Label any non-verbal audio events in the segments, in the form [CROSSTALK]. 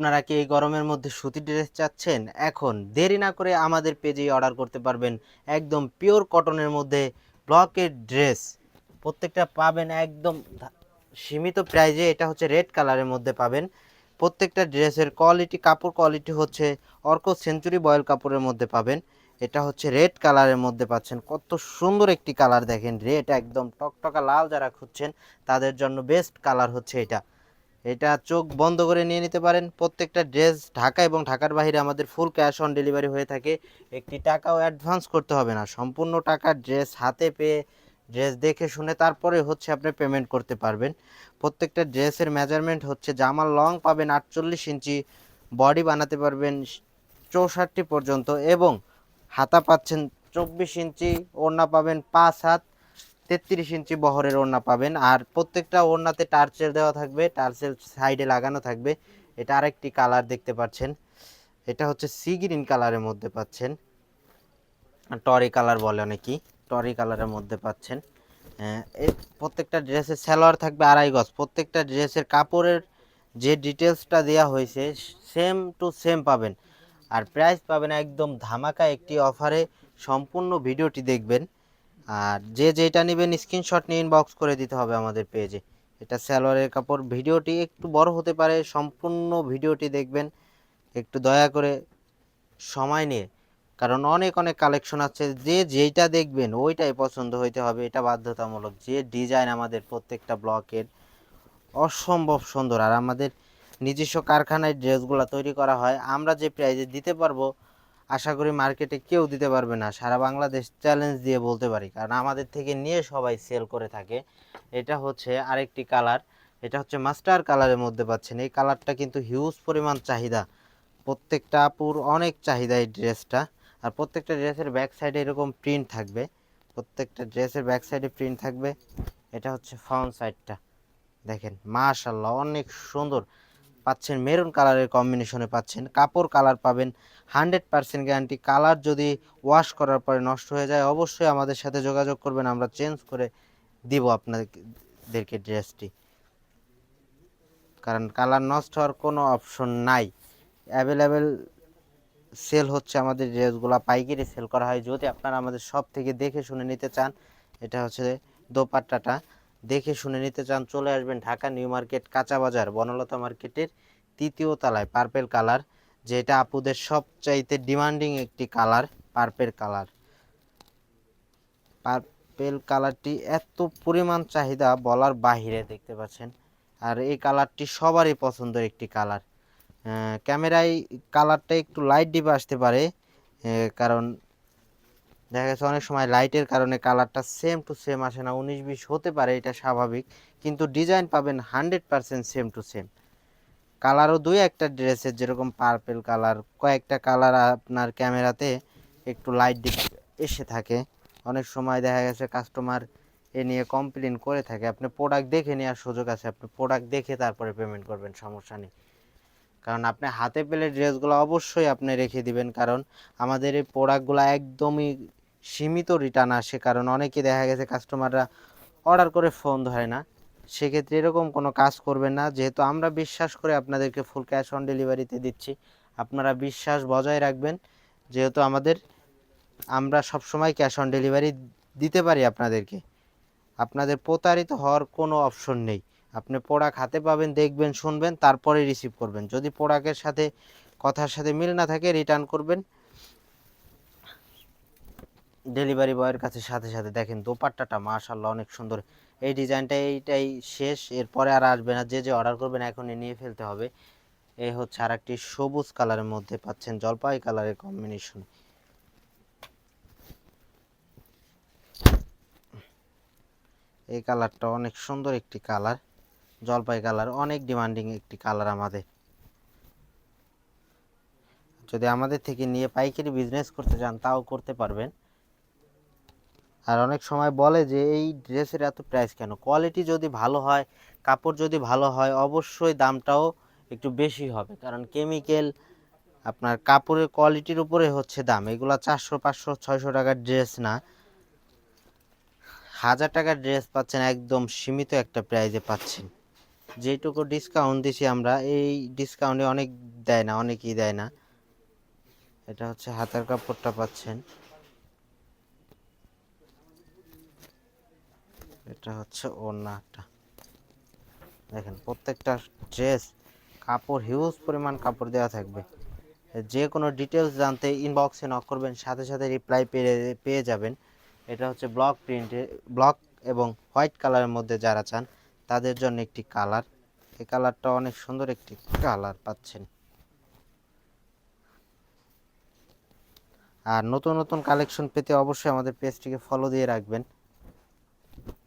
আপনারা কি এই গরমের মধ্যে সুতি ড্রেস চাচ্ছেন? এখন দেরি না করে আমাদের পেজেই অর্ডার করতে পারবেন একদম পিওর কটনের মধ্যে ব্লকের ড্রেস। প্রত্যেকটা পাবেন একদম সীমিত প্রাইজে, এটা হচ্ছে রেড কালারের মধ্যে পাবেন। প্রত্যেকটা ড্রেসের কোয়ালিটি, কাপড় কোয়ালিটি হচ্ছে অর্ক সেঞ্চুরি বয়েল কাপড়ের মধ্যে পাবেন। এটা হচ্ছে রেড কালারের মধ্যে পাচ্ছেন। কত সুন্দর একটি কালার দেখেন রেড একদম টকটকা লাল যারা খুঁজছেন, তাদের জন্য বেস্ট কালার হচ্ছে এটা। এটা চোখ বন্ধ করে নিয়ে নিতে পারেন। প্রত্যেকটা ড্রেস ঢাকা এবং ঢাকার বাইরে আমাদের ফুল ক্যাশ অন ডেলিভারি হয়ে থাকে। একটি টাকাও অ্যাডভান্স করতে হবে না। সম্পূর্ণ টাকা ড্রেস হাতে পেয়ে ড্রেস দেখে শুনে তারপরে হচ্ছে আপনি পেমেন্ট করতে পারবেন। প্রত্যেকটা ড্রেসের মেজারমেন্ট হচ্ছে জামার লং পাবেন আটচল্লিশ ইঞ্চি বডি বানাতে পারবেন চৌষট্টি পর্যন্ত এবং হাতা পাচ্ছেন চব্বিশ ইঞ্চি, ওড়না পাবেন পাঁচ হাত তেত্রিশ ইঞ্চি বহরের ওড়না পাবেন। আর প্রত্যেকটা ওড়নাতে টার্চেল দেওয়া থাকবে টার্চেল সাইডে লাগানো থাকবে। এটা আরেকটি কালার দেখতে পাচ্ছেন। এটা হচ্ছে সি গ্রিন কালারের মধ্যে পাচ্ছেন। টরি কালার বলে অনেকেই টরি কালারের মধ্যে পাচ্ছেন। আহ, এর প্রত্যেকটা ড্রেসের সালোয়ার থাকবে আড়াই গজ। প্রত্যেকটা ড্রেসের কাপড়ের যে ডিটেলসটা দেওয়া হয়েছে সেম টু সেম পাবেন। আর প্রাইস পাবেন একদম ধামাকা একটি অফারে। সম্পূর্ণ ভিডিওটি দেখবেন। আর যে যেটা নেবেন স্ক্রিনশট নিয়ে ইনবক্স করে দিতে হবে আমাদের পেজে এটা সালোয়ারের কাপড়। ভিডিওটি একটু বড় হতে পারে, সম্পূর্ণ ভিডিওটি দেখবেন। একটু দয়া করে সময় নিয়ে, কারণ অনেক অনেক কালেকশন আছে। যে যেইটা দেখবেন, ওইটাই পছন্দ হইতে হবে। এটা বাধ্যতামূলক। যে ডিজাইন আমাদের প্রত্যেকটা ব্লকের অসম্ভব সুন্দর। আর আমাদের নিজস্ব কারখানায় ড্রেসগুলো তৈরি করা হয়। আমরা যে প্রাইজে দিতে পারব আশা করি মার্কেটে কেউ দিতে পারবে না। সারা বাংলাদেশ চ্যালেঞ্জ দিয়ে বলতে পারি। কারণ আমাদের থেকে নিয়ে সবাই সেল করে থাকে। এটা হচ্ছে আরেকটি কালার এটা হচ্ছে মাস্টার কালারের মধ্যে পাচ্ছেন। এই কালারটা কিন্তু হিউজ পরিমাণ চাহিদা। প্রত্যেকটা আপুর অনেক চাহিদা এই ড্রেসটা আর প্রত্যেকটা ড্রেসের ব্যাক সাইডে এরকম প্রিন্ট থাকবে। প্রত্যেকটা ড্রেসের ব্যাক সাইডে প্রিন্ট থাকবে। এটা হচ্ছে ফ্রন্ট সাইডটা দেখেন মাশাল্লাহ অনেক সুন্দর। পাচ্ছেন মেরুন কালারের কম্বিনেশনে পাচ্ছেন। কাপড় কালার পাবেন। হান্ড্রেড পার্সেন্ট গ্যারান্টি কালার যদি ওয়াশ করার পরে নষ্ট হয়ে যায়, অবশ্যই আমাদের সাথে যোগাযোগ করবেন, আমরা চেঞ্জ করে দিব আপনাদেরকে ড্রেসটি কারণ কালার নষ্ট হওয়ার কোনো অপশন নাই। অ্যাভেলেবেল সেল হচ্ছে আমাদের ড্রেসগুলো পাইকারি সেল করা হয়। যদি আপনারা আমাদের সব থেকে দেখে শুনে নিতে চান, এটা হচ্ছে দোপাট্টাটা, দেখে শুনে নিতে চান, চলে আসবেন ঢাকা নিউ মার্কেট, কাঁচা বাজার, বনলতা মার্কেটের তৃতীয় তলায় পার্পেল কালার যেটা আপুদের সবচাইতে ডিমান্ডিং একটি কালার পার্পেল কালার পার্পেল কালারটি এত পরিমাণ চাহিদা বলার বাহিরে দেখতে পাচ্ছেন। আর এই কালারটি সবারই পছন্দের একটি কালার ক্যামেরায় কালারটা একটু লাইট ডিপে আসতে পারে কারণ দেখা গেছে অনেক সময় লাইটের কারণে কালারটা সেম টু সেম আসে না। উনিশ বিশ হতে পারে, এটা স্বাভাবিক। কিন্তু ডিজাইন পাবেন hundred percent same to same কালারও দুই, একটা ড্রেসের যেরকম পার্পেল কালার কয়েকটা কালার আপনার ক্যামেরাতে একটু লাইট এসে থাকে। অনেক সময় দেখা গেছে কাস্টমার এ নিয়ে কমপ্লেন করে থাকে। আপনি প্রোডাক্ট দেখে নেওয়ার সুযোগ আছে। আপনি প্রোডাক্ট দেখে তারপরে পেমেন্ট করবেন, সমস্যা নেই। কারণ আপনি হাতে পেলে ড্রেসগুলো অবশ্যই আপনি রেখে দিবেন। কারণ আমাদের এই প্রোডাক্টগুলো একদমই সীমিত রিটার্ন আসে। কারণ অনেকে দেখা গেছে কাস্টমাররা অর্ডার করে ফোন ধরে না। সেক্ষেত্রে এরকম কোনো কাজ করবেন না। যেহেতু আমরা বিশ্বাস করে আপনাদেরকে ফুল ক্যাশ অন ডেলিভারিতে দিচ্ছি। আপনারা বিশ্বাস বজায় রাখবেন। যেহেতু আমাদের, আমরা সবসময় ক্যাশ অন ডেলিভারি দিতে পারি আপনাদেরকে। আপনাদের প্রতারিত হওয়ার কোনো অপশন নেই। আপনি প্রোডাক্ট হাতে পাবেন, দেখবেন, শুনবেন, তারপরে রিসিভ করবেন। যদি প্রোডাক্টের সাথে, কথার সাথে মিল না থাকে রিটার্ন করবেন। ডেলিভারি বয়ের কাছে সাথে সাথে দেখেন, দোপাট্টাটা মাশাল্লাহ অনেক সুন্দর। এই ডিজাইনটা এইটাই শেষ, এরপরে আর আসবে না। যে যে অর্ডার করবেন এখনই নিয়ে ফেলতে হবে। এই হচ্ছে আর একটি সবুজ কালারের মধ্যে পাচ্ছেন জলপাই কালারের কম্বিনেশন এই কালারটা অনেক সুন্দর একটি কালার। জলপাই কালার, অনেক ডিমান্ডিং একটি কালার আমাদের। যদি আমাদের থেকে নিয়ে পাইকারি বিজনেস করতে চান, তাও করতে পারবেন। আর অনেক সময় বলে যে, এই ড্রেসের এত প্রাইস কেন? কোয়ালিটি যদি ভালো হয়, কাপড় যদি ভালো হয়, অবশ্যই দামটাও একটু বেশি হবে। কারণ কেমিক্যাল আপনার কাপড়ের কোয়ালিটির উপরে হচ্ছে দাম। এগুলো চারশো, পাঁচশো, ছয়শো টাকার ড্রেস না। হাজার টাকার ড্রেস পাচ্ছেন, একদম সীমিত একটা প্রাইজে পাচ্ছেন। যেটুকু ডিসকাউন্ট দিছি আমরা, এই ডিসকাউন্টে অনেক দেয় না, অনেকই দেয় না। এটা হচ্ছে হাতের কাপড়টা পাচ্ছেন। এটা হচ্ছে ওড়নাটা। দেখেন, প্রত্যেকটা ড্রেস কাপড় হিউজ পরিমাণ কাপড় দেওয়া থাকবে। যে কোনো ডিটেলস জানতে ইনবক্সে নক করবেন, সাথে সাথে রিপ্লাই পেয়ে পেয়ে যাবেন। এটা হচ্ছে ব্লক প্রিন্টে ব্লক এবং হোয়াইট কালারের মধ্যে যারা চান, তাদের জন্য একটি কালার এই কালারটা অনেক সুন্দর একটি কালার পাচ্ছেন। আর নতুন নতুন কালেকশন পেতে অবশ্যই আমাদের পেজটিকে ফলো দিয়ে রাখবেন।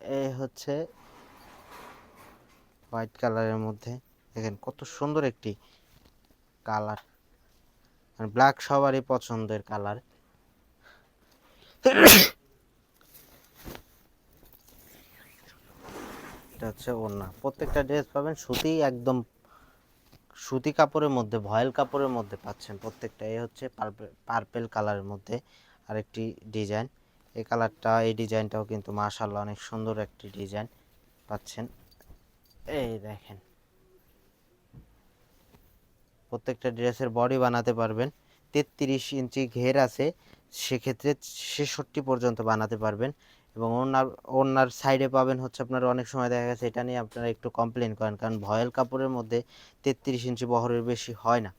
এই হচ্ছে হোয়াইট কালারের মধ্যে। দেখেন কত সুন্দর একটি কালার। আর ব্ল্যাক সবারই পছন্দের কালার। এটা হচ্ছে ওড়না। প্রত্যেকটা ড্রেস পাবেন, সুতি একদম সুতি কাপড়ের মধ্যে, ভয়েল কাপড়ের মধ্যে পাচ্ছেন প্রত্যেকটা। এই হচ্ছে পার্পেল কালারের মধ্যে আরেকটি ডিজাইন। এই কালারটা, এই ডিজাইনটাও কিন্তু মাশাল্লাহ অনেক সুন্দর একটি ডিজাইন পাচ্ছেন। এই দেখেন। প্রত্যেকটা ড্রেসের বডি বানাতে পারবেন। তেত্রিশ ইঞ্চি ঘের আছে, সেক্ষেত্রে ছেষট্টি পর্যন্ত বানাতে পারবেন। এবং ওনার ওনার সাইডে পাবেন হচ্ছে আপনার, অনেক সময় দেখা গেছে এটা নিয়ে আপনারা একটু কমপ্লেন করেন। কারণ ভয়েল কাপড়ের মধ্যে তেত্রিশ ইঞ্চি বহরের বেশি হয় না।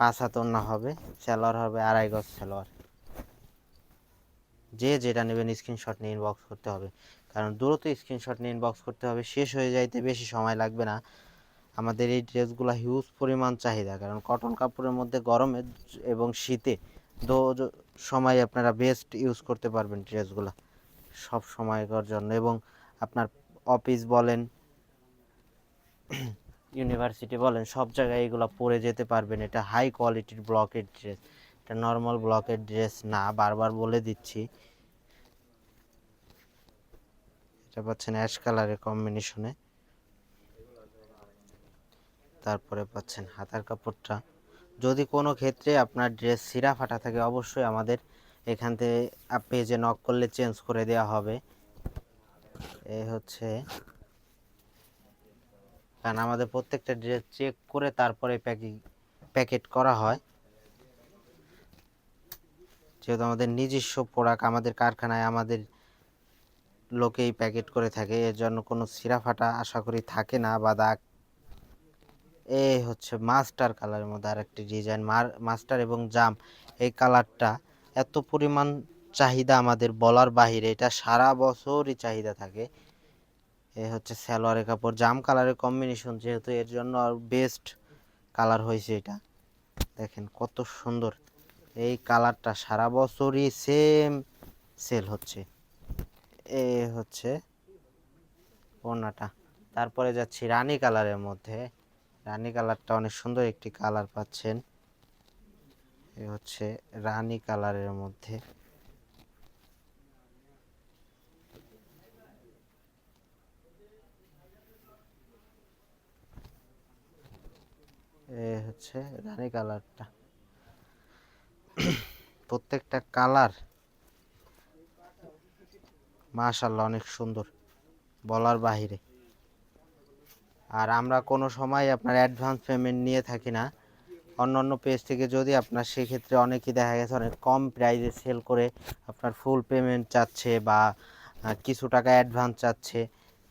পাঁচ হাত ওড়না হবে স্যালোয়ার হবে, আড়াই গজ স্যালোয়ার যে যেটা নেবেন স্ক্রিনশট নিয়ে ইনবক্স করতে হবে। কারণ দ্রুত স্ক্রিনশট নিয়ে ইনবক্স করতে হবে, শেষ হয়ে যাইতে বেশি সময় লাগবে না। আমাদের এই ড্রেসগুলো হিউজ পরিমাণ চাহিদা, কারণ কটন কাপড়ের মধ্যে গরমে এবং শীতে দো সময় আপনারা বেস্ট ইউজ করতে পারবেন ড্রেসগুলো সব সময়কার জন্য এবং আপনার অফিস বলেন [CLEARS THROAT] ইউনিভার্সিটি বলেন, সব জায়গায় এগুলো পরে যেতে পারবেন। এটা হাই কোয়ালিটির ব্লকের ড্রেস এটা নর্মাল ব্লকের ড্রেস না, বারবার বলে দিচ্ছি। এটা পাচ্ছেন অ্যাশ কালারের কম্বিনেশনে তারপরে পাচ্ছেন হাতার কাপড়টা। যদি কোনো ক্ষেত্রে আপনার ড্রেস সিরা ফাটা থাকে, অবশ্যই আমাদের এখান থেকে পেজে নক করলে চেঞ্জ করে দেওয়া হবে। এ হচ্ছে কারণ আমাদের প্রত্যেকটা ড্রেস চেক করে তারপরে প্যাকিং প্যাকেট করা হয়। যেহেতু আমাদের নিজস্ব প্রোডাক্ট আমাদের কারখানায় আমাদের লোকেই প্যাকেট করে থাকে, এর জন্য কোনো সিরা ফাটা আশা করি থাকে না বা দাগ। এ হচ্ছে মাস্টার কালারের মধ্যে আরেকটি ডিজাইন মাস্টার এবং জাম। এই কালারটা এত পরিমাণ চাহিদা আমাদের বলার বাহিরে, এটা সারা বছরই চাহিদা থাকে। এ হচ্ছে সালোয়ারের কাপড়, জাম কালারের কম্বিনেশন যেহেতু এর জন্য আর বেস্ট কালার হয়েছে এটা। দেখেন কত সুন্দর। এই কালারটা সারা বছরই সেম সেল হচ্ছে। এ হচ্ছে ওনাটা তারপরে যাচ্ছি রানী কালারের মধ্যে। রানী কালারটা অনেক সুন্দর একটি কালার পাচ্ছেন। এ হচ্ছে রানী কালারের মধ্যে। এ হচ্ছে রানী কালারটা। প্রত্যেকটা কালার মাশাল্লাহ অনেক সুন্দর বলার বাহিরে। আর আমরা কোনো সময় আপনার অ্যাডভান্স পেমেন্ট নিয়ে থাকি না। অন্য অন্য পেজ থেকে যদি আপনার সেক্ষেত্রে অনেকেই দেখা গেছে অনেক কম প্রাইসে সেল করে আপনার ফুল পেমেন্ট চাচ্ছে বা কিছু টাকা অ্যাডভান্স চাচ্ছে,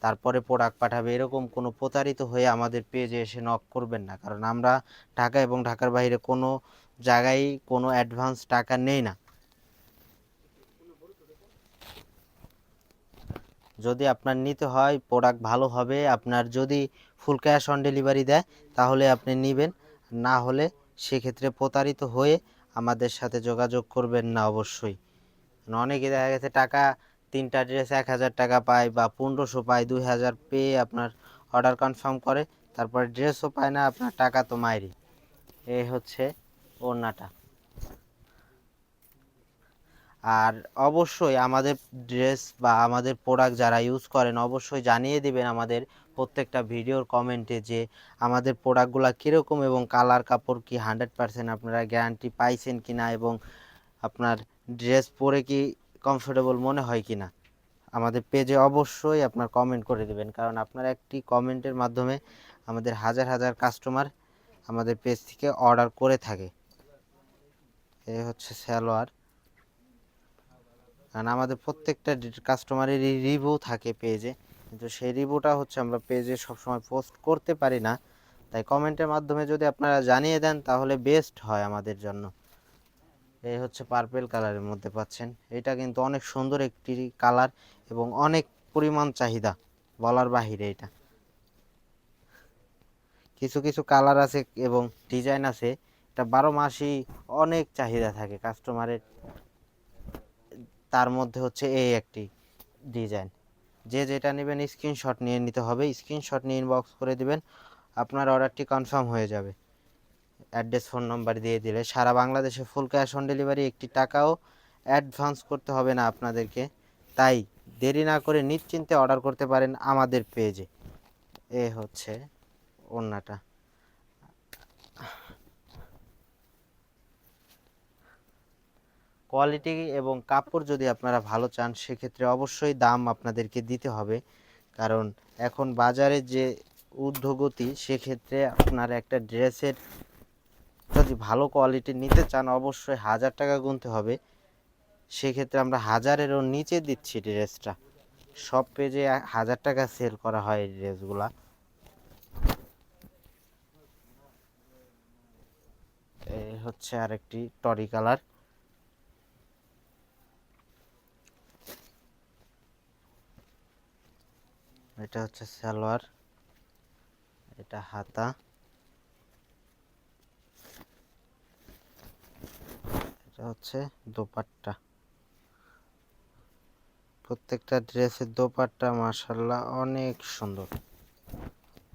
তারপরে প্রোডাক্ট পাঠাবে, এরকম কোনো প্রতারিত হয়ে আমাদের পেজে এসে নক করবেন না। কারণ আমরা ঢাকা এবং ঢাকার বাইরে কোনো জায়গায় কোনো অ্যাডভান্স টাকা নেই না। যদি আপনার নিতে হয় প্রোডাক্ট ভালো হবে, আপনার যদি ফুল ক্যাশ অন ডেলিভারি দেয়, তাহলে আপনি নেবেন। না হলে সেক্ষেত্রে প্রতারিত হয়ে আমাদের সাথে যোগাযোগ করবেন না অবশ্যই। অনেকে দেখা গেছে টাকা, তিনটা ড্রেস এক হাজার টাকা পায় বা পনেরোশো পায়, দুই হাজার পেয়ে আপনার অর্ডার কনফার্ম করে, তারপরে ড্রেসও পায় না, আপনার টাকা তো মাইরি এই হচ্ছে ওড়নাটা। আর অবশ্যই আমাদের ড্রেস বা আমাদের প্রোডাক্ট যারা ইউজ করেন, অবশ্যই জানিয়ে দিবেন আমাদের প্রত্যেকটা ভিডিওর কমেন্টে যে আমাদের প্রোডাক্টগুলো কীরকম এবং কালার কাপড় কি হান্ড্রেড পারসেন্ট আপনারা গ্যারান্টি পাইছেন কি না এবং আপনার ড্রেস পরে কি কমফোর্টেবল মনে হয় কি না আমাদের পেজে অবশ্যই আপনার কমেন্ট করে দেবেন, কারণ আপনার একটি কমেন্টের মাধ্যমে আমাদের হাজার হাজার কাস্টমার আমাদের পেজ থেকে অর্ডার করে থাকে। এই হচ্ছে স্যালোয়ার কারণ আমাদের প্রত্যেকটা কাস্টমারেরই রিভিউ থাকে পেজে কিন্তু সেই রিভিউটা হচ্ছে আমরা পেজে সবসময় পোস্ট করতে পারি না। তাই কমেন্টের মাধ্যমে যদি আপনারা জানিয়ে দেন, তাহলে বেস্ট হয় আমাদের জন্য। এই হচ্ছে পার্পেল কালারের মধ্যে পাচ্ছেন। এটা কিন্তু অনেক সুন্দর একটি কালার এবং অনেক পরিমাণ চাহিদা। বলার বাহিরে এটা। কিছু কিছু কালার আছে এবং ডিজাইন আছে। এটা বারো মাসই অনেক চাহিদা থাকে কাস্টমারের তার মধ্যে হচ্ছে এই একটি ডিজাইন যে যেটা নেবেন স্ক্রিনশট নিয়ে নিতে হবে। স্ক্রিনশট নিয়ে ইনবক্স করে দিবেন। আপনার অর্ডারটি কনফার্ম হয়ে যাবে। অ্যাড্রেস ফোন নাম্বার দিয়ে দিলে। সারা বাংলাদেশে ফুল ক্যাশ অন ডেলিভারি একটি টাকাও অ্যাডভান্স করতে হবে না আপনাদেরকে। তাই দেরি না করে নিশ্চিন্তে অর্ডার করতে পারেন আমাদের পেজে এ হচ্ছে ওড়নাটা। কোয়ালিটি এবং কাপড় যদি আপনারা ভালো চান, সেক্ষেত্রে অবশ্যই দাম আপনাদেরকে দিতে হবে। কারণ এখন বাজারে যে ঊর্ধ্বগতি, সেক্ষেত্রে আপনার একটা ড্রেসের যদি ভালো কোয়ালিটি নিতে চান, অবশ্যই হাজার টাকা গুনতে হবে। সেক্ষেত্রে আমরা হাজারেরও নিচে দিচ্ছি ড্রেসটা। সব পেজে হাজার টাকা সেল করা হয় এই ড্রেসগুলা। হচ্ছে আরেকটি টরি কালার। এটা হচ্ছে সালোয়ার, এটা হাতা। এটা হচ্ছে দোপাট্টা। প্রত্যেকটা ড্রেসের দোপাট্টা মার্শাল্লাহ অনেক সুন্দর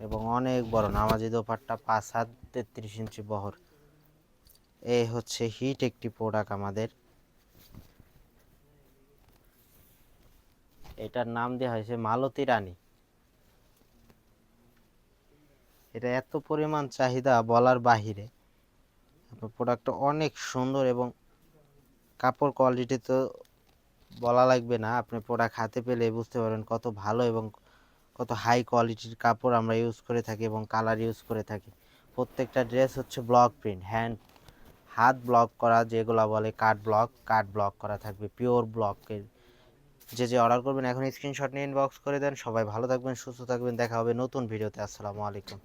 এবং অনেক বড় নামাজি দোপাট্টা পাঁচ হাত তেত্রিশ ইঞ্চি বহর। এই হচ্ছে হিট একটি প্রোডাক্ট আমাদের। এটার নাম দেওয়া হয়েছে মালতী রানী। এটা এত পরিমাণ চাহিদা বলার বাহিরে। প্রোডাক্টটা অনেক সুন্দর এবং কাপড় কোয়ালিটি তো বলা লাগবে না। আপনি প্রোডাক্ট হাতে পেলে বুঝতে পারবেন কত ভালো এবং কত হাই কোয়ালিটির কাপড় আমরা ইউজ করে থাকি এবং কালার ইউজ করে থাকি। প্রত্যেকটা ড্রেস হচ্ছে ব্লক প্রিন্ট হ্যান্ড হাত ব্লক করা যেগুলো বলে কাট ব্লক কাট ব্লক করা থাকবে পিওর ব্লকের যে যে অর্ডার করবেন, এখন স্ক্রিনশট নিয়ে ইনবক্স করে দেন। সবাই ভালো থাকবেন, সুস্থ থাকবেন। দেখা হবে নতুন ভিডিওতে আসসালামু আলাইকুম।